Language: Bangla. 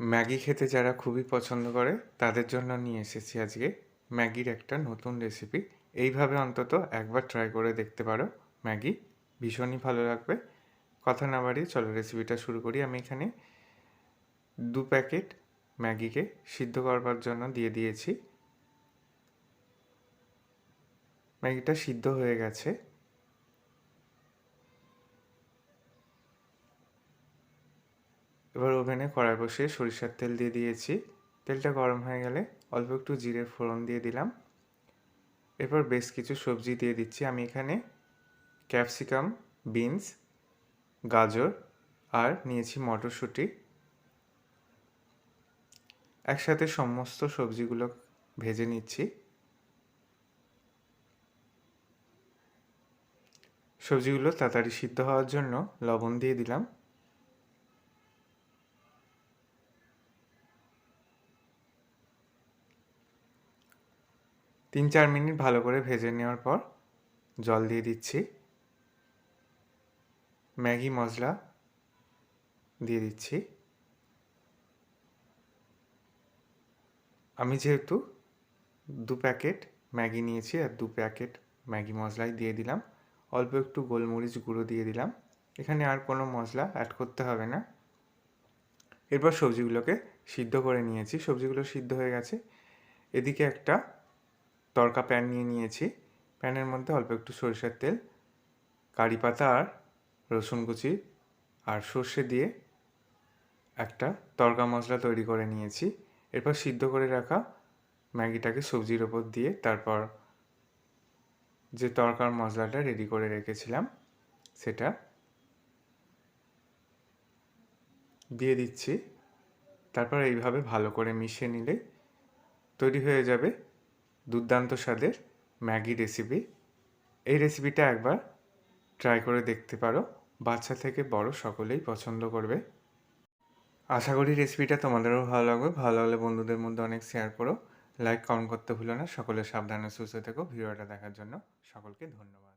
ম্যাগি খেতে যারা খুবই পছন্দ করে, তাদের জন্য নিয়ে এসেছি আজকে ম্যাগির একটা নতুন রেসিপি এইভাবে অন্তত একবার ট্রাই করে দেখতে পারো ম্যাগি। ভীষণই ভালো লাগবে। কথা না বাড়িয়ে চলো রেসিপিটা শুরু করি। আমি এখানে দু প্যাকেট ম্যাগিকে সিদ্ধ করবার জন্য দিয়ে দিয়েছি। ম্যাগিটা সিদ্ধ হয়ে গেছে। এবার ওভেনে কড়াই বসিয়ে সরিষার তেল দিয়ে দিয়েছি। তেলটা গরম হয়ে গেলে অল্প একটু জিরের ফোড়ন দিয়ে দিলাম। এরপর বেশ কিছু সবজি দিয়ে দিচ্ছি। আমি এখানে ক্যাপসিকাম, বিনস, গাজর আর নিয়েছি মটরশুঁটি। একসাথে সমস্ত সবজিগুলো ভেজে নিচ্ছি। সবজিগুলো তাড়াতাড়ি সিদ্ধ হওয়ার জন্য লবণ দিয়ে দিলাম। তিন চার মিনিট ভালো করে ভেজে নেওয়ার পর জল দিয়ে দিচ্ছি। ম্যাগি মশলা দিয়ে দিচ্ছি। আমি যেহেতু দু প্যাকেট ম্যাগি নিয়েছি আর দু প্যাকেট ম্যাগি মশলাই দিয়ে দিলাম, অল্প একটু গোলমরিচ গুঁড়ো দিয়ে দিলাম। এখানে আর কোনো মশলা অ্যাড করতে হবে না। এরপর সবজিগুলোকে সিদ্ধ করে নিয়েছি। সবজিগুলো সিদ্ধ হয়ে গেছে। এদিকে একটা তড়কা প্যান নিয়ে নিয়েছি। প্যানের মধ্যে অল্প একটু সরিষার তেল, কারি পাতা আর রসুন কুচি আর সর্ষে দিয়ে একটা তড়কা মশলা তৈরি করে নিয়েছি। এরপর সিদ্ধ করে রাখা ম্যাগিটাকে সবজির ওপর দিয়ে তারপর যে তরকার মশলাটা রেডি করে রেখেছিলাম, সেটা দিয়ে দিচ্ছি। তারপর এইভাবে ভালো করে মিশিয়ে নিলে তৈরি হয়ে যাবে দুর্দান্ত স্বাদের ম্যাগি রেসিপি এই রেসিপিটা একবার ট্রাই করে দেখতে পারো। বাচ্চা থেকে বড় সকলেই পছন্দ করবে। আশা করি রেসিপিটা তোমাদেরও ভালো লাগবে। ভালো লাগলে বন্ধুদের মধ্যে অনেক শেয়ার করো। লাইক কমেন্ট করতে ভুলো না। সকলে সাবধানে সুস্থ থেকো। ভিডিওটা দেখার জন্য সকলকে ধন্যবাদ।